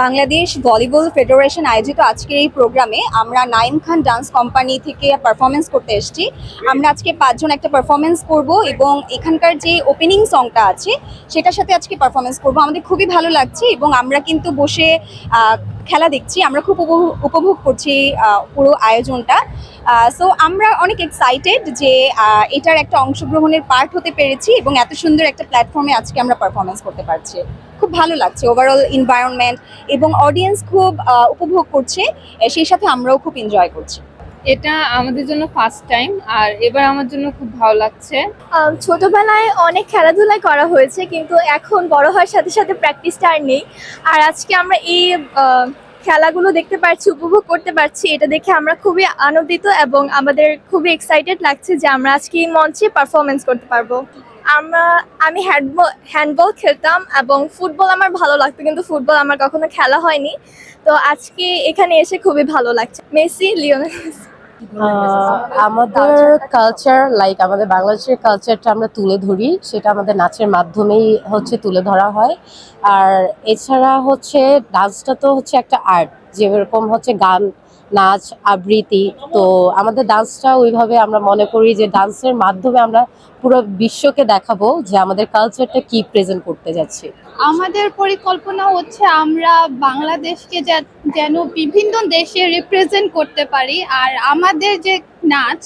Bangladesh volleyball federation আয়োজিত আজকের এই প্রোগ্রামে আমরা নাইম খান ডান্স কোম্পানি থেকে পারফরমেন্স করতে এসেছি। আমরা আজকে পাঁচজন একটা পারফরমেন্স করব এবং এখানকার যে ওপেনিং সংটা আছে, সেটার সাথে আজকে পারফরমেন্স করব। আমাদের খুবই ভালো লাগছে এবং আমরা কিন্তু বসে খেলা দেখছি। আমরা খুব উপভোগ- করছি পুরো আয়োজনটা। সো আমরা অনেক এক্সাইটেড যে এটার একটা অংশগ্রহণের পার্ট হতে পেরেছি এবং এত সুন্দর একটা প্ল্যাটফর্মে আজকে আমরা পারফরমেন্স করতে পারছি। খুব ভালো লাগছে ওভারঅল এনভায়রনমেন্ট এবং অডিয়েন্স খুব উপভোগ করছে। সেই সাথে আমরাও খুব এনজয় করছি। এটা আমাদের জন্য ফার্স্ট টাইম আর এবার আমার জন্য খুব ভালো লাগছে। ছোটবেলায় অনেক খেলাধুলাই করা হয়েছে কিন্তু এখন বড় হওয়ার সাথে সাথে প্র্যাকটিসটা আর নেই। আর আজকে আমরা এই খেলাগুলো দেখতে পারছি উপভোগ করতে পারছি এটা দেখে আমরা খুবই আনন্দিত এবং আমাদের খুবই এক্সাইটেড লাগছে যে আমরা আজকে এই মঞ্চে পারফরমেন্স করতে পারব। আমরা, আমি হ্যান্ডবল হ্যান্ডবল খেলতাম এবং ফুটবল আমার ভালো লাগতো, কিন্তু ফুটবল আমার কখনো খেলা হয়নি। তো আজকে এখানে এসে খুবই ভালো লাগছে। মেসি, লিওনেল আমাদের কালচার লাইক আমাদের বাংলাদেশের কালচারটা আমরা তুলে ধরি, সেটা আমাদের নাচের মাধ্যমেই হচ্ছে তুলে ধরা হয়। আর এছাড়া হচ্ছে ডান্সটা তো হচ্ছে একটা আর্ট যেরকম হচ্ছে গান, নাচ, আবৃত্তি, তো আমাদের ডান্সটা ওইভাবে আমরা মনে করি যে ডান্সের মাধ্যমে আমরা পুরো বিশ্বকে দেখাবো যে আমাদের কালচারটা কি প্রেজেন্ট করতে যাচ্ছি। আমাদের পরিকল্পনা হচ্ছে আমরা বাংলাদেশকে যেন বিভিন্ন দেশে রিপ্রেজেন্ট করতে পারি, আর আমাদের যে নাচ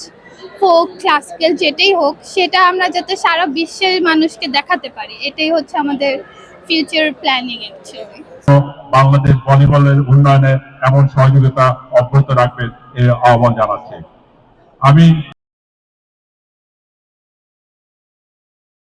ফোক ক্লাসিক্যাল যেটাই হোক, সেটা আমরা যাতে সারা বিশ্বের মানুষকে দেখাতে পারি, এটাই হচ্ছে আমাদের বাংলাদেশ ভলিবলের উন্নয়নে এমন সহযোগিতা অব্যাহত রাখবেন এই আহ্বান জানাচ্ছি। আমি